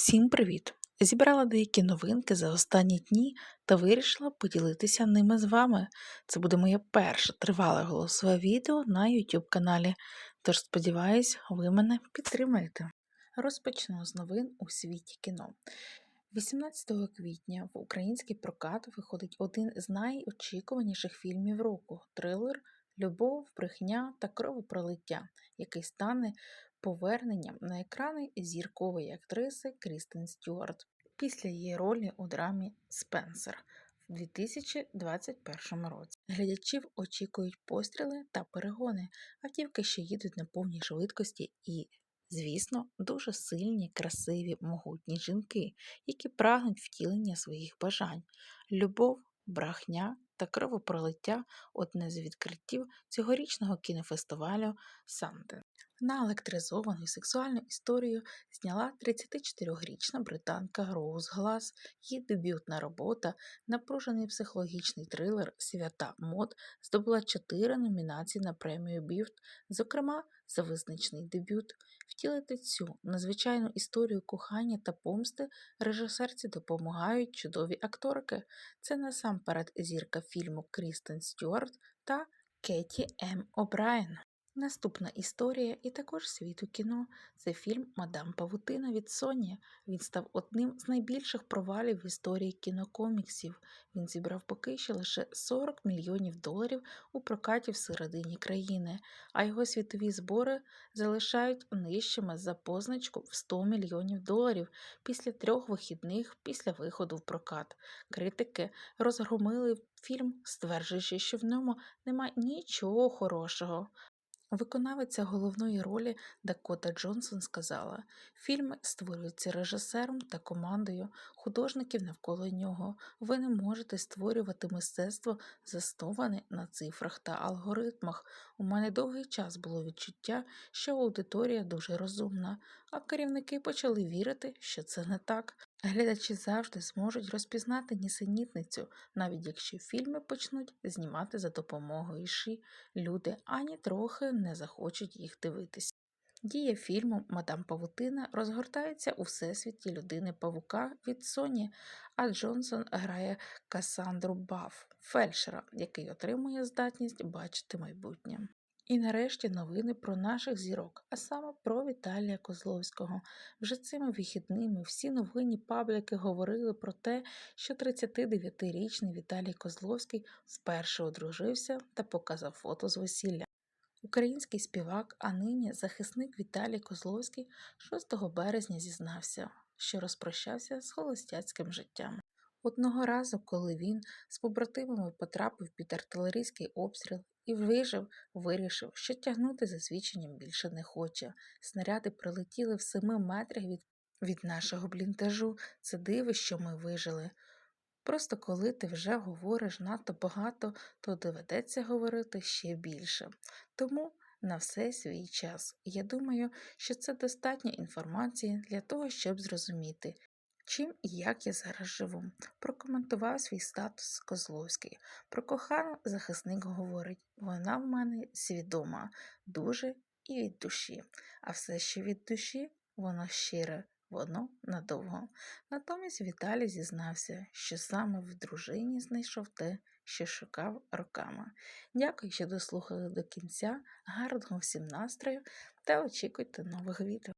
Всім привіт! Зібрала деякі новинки за останні дні та вирішила поділитися ними з вами. Це буде моє перше тривале голосове відео на YouTube каналі, тож сподіваюсь, ви мене підтримаєте. Розпочну з новин у світі кіно. 18 квітня в український прокат виходить один з найочікуваніших фільмів року трилер Любов, брехня та кровопролиття, який стане поверненням на екрани зіркової актриси Крістен Стюарт після її ролі у драмі Спенсер в 2021 році. Глядачів очікують постріли та перегони, автівки, що їдуть на повній швидкості, і, звісно, дуже сильні, красиві, могутні жінки, які прагнуть втілення своїх бажань. Любов, брехня та кровопролиття одне з відкриттів цьогорічного кінофестивалю Санден. Наелектризовану сексуальну історію зняла 34-річна британка Роуз Глас. Її дебютна робота, напружений психологічний трилер Свята мод здобула чотири номінації на премію Біфт, зокрема за визначний дебют. Втілити цю надзвичайну історію кохання та помсти режисерці допомагають чудові акторки. Це насамперед зірка фільму Крістен Стюарт та Кеті М. О'Брайен. Наступна історія і також світу кіно це фільм Мадам Павутина від Соні. Він став одним з найбільших провалів в історії кінокоміксів. Він зібрав поки що лише 40 мільйонів доларів у прокаті всередині країни, а його світові збори залишають нижчими за позначку в 100 мільйонів доларів після трьох вихідних після виходу в прокат. Критики розгромили фільм, стверджуючи, що в ньому нема нічого хорошого. Виконавиця головної ролі Дакота Джонсон сказала: фільми створюються режисером та командою художників навколо нього. Ви не можете створювати мистецтво, засноване на цифрах та алгоритмах. У мене довгий час було відчуття, що аудиторія дуже розумна, а керівники почали вірити, що це не так. Глядачі завжди зможуть розпізнати нісенітницю, навіть якщо фільми почнуть знімати за допомогою ши, люди ані трохи не захочуть їх дивитися. Дія фільму Мадам Павутина розгортається у всесвіті людини павука від Соні, а Джонсон грає Касандру Баф, фельдшера, який отримує здатність бачити майбутнє. І нарешті новини про наших зірок, а саме про Віталія Козловського. Вже цими вихідними всі новинні пабліки говорили про те, що 39-річний Віталій Козловський вперше одружився та показав фото з весілля. Український співак, а нині захисник Віталій Козловський 6 березня зізнався, що розпрощався з холостяцьким життям. Одного разу, коли він з побратимами потрапив під артилерійський обстріл і вижив, вирішив, що тягнути за свідченням більше не хоче. Снаряди прилетіли в семи метрах від, від нашого бліндажу. Це диво, що ми вижили. Просто коли ти вже говориш надто багато, то доведеться говорити ще більше. Тому на все свій час. Я думаю, що це достатньо інформації для того, щоб зрозуміти, чим і як я зараз живу. Прокоментував свій статус Козловський. Про кохану захисник говорить: вона в мене свідома, дуже і від душі, а все, що від душі, воно щире. Воно надовго. Натомість Віталій зізнався, що саме в дружині знайшов те, що шукав роками. Дякую, що дослухали до кінця. Гарного всім настрою та очікуйте нових відео.